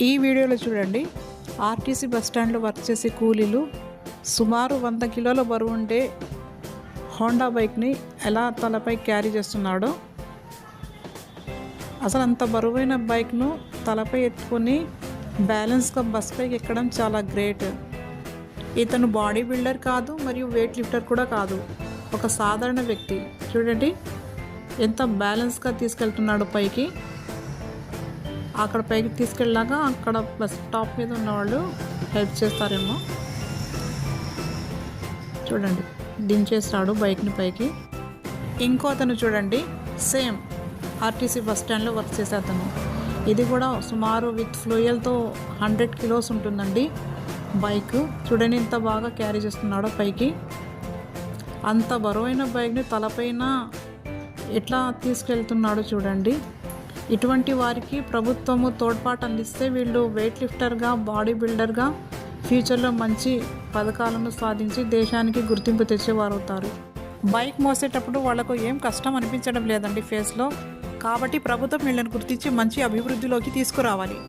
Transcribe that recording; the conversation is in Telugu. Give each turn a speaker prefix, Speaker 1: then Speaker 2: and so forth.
Speaker 1: ఈ వీడియోలో చూడండి. ఆర్టీసీ బస్ స్టాండ్లో వర్క్ చేసే కూలీలు సుమారు వంద కిలోల బరువు ఉండే హోండా బైక్ని ఎలా తలపై క్యారీ చేస్తున్నాడో అసలు అంత బరువైన బైక్ను తలపై ఎత్తుకొని బ్యాలెన్స్గా బస్ పైకి ఎక్కడం చాలా గ్రేట్. ఇతను బాడీ బిల్డర్ కాదు మరియు వెయిట్ లిఫ్టర్ కూడా కాదు. ఒక సాధారణ వ్యక్తి. చూడండి. ఎంత బ్యాలెన్స్గా తీసుకెళ్తున్నాడు పైకి. అక్కడ పైకి తీసుకెళ్ళాక అక్కడ బస్ టాప్ మీద ఉన్నవాళ్ళు హెల్ప్ చేస్తారేమో. చూడండి దించేస్తాడు బైక్ని పైకి. ఇంకో అతను చూడండి సేమ్ ఆర్టీసీ బస్ స్టాండ్లో వర్క్ చేసే అతను. ఇది కూడా సుమారు విత్ ఫ్లూయల్తో హండ్రెడ్ కిలోస్ ఉంటుందండి బైక్. చూడండి ఇంత బాగా క్యారీ చేస్తున్నాడో పైకి. అంత బరువైన బైక్ని తలపైన ఎట్లా తీసుకెళ్తున్నాడో చూడండి. ఇటువంటి వారికి ప్రభుత్వము తోడ్పాటు అందిస్తే వీళ్ళు వెయిట్ లిఫ్టర్గా బాడీ బిల్డర్గా ఫ్యూచర్లో మంచి పథకాలను సాధించి దేశానికి గుర్తింపు తెచ్చేవారు అవుతారు బైక్ మోసేటప్పుడు వాళ్ళకు ఏం కష్టం అనిపించడం లేదండి ఫేస్లో కాబట్టి ప్రభుత్వం వీళ్ళని గుర్తించి మంచి అభివృద్ధిలోకి తీసుకురావాలి.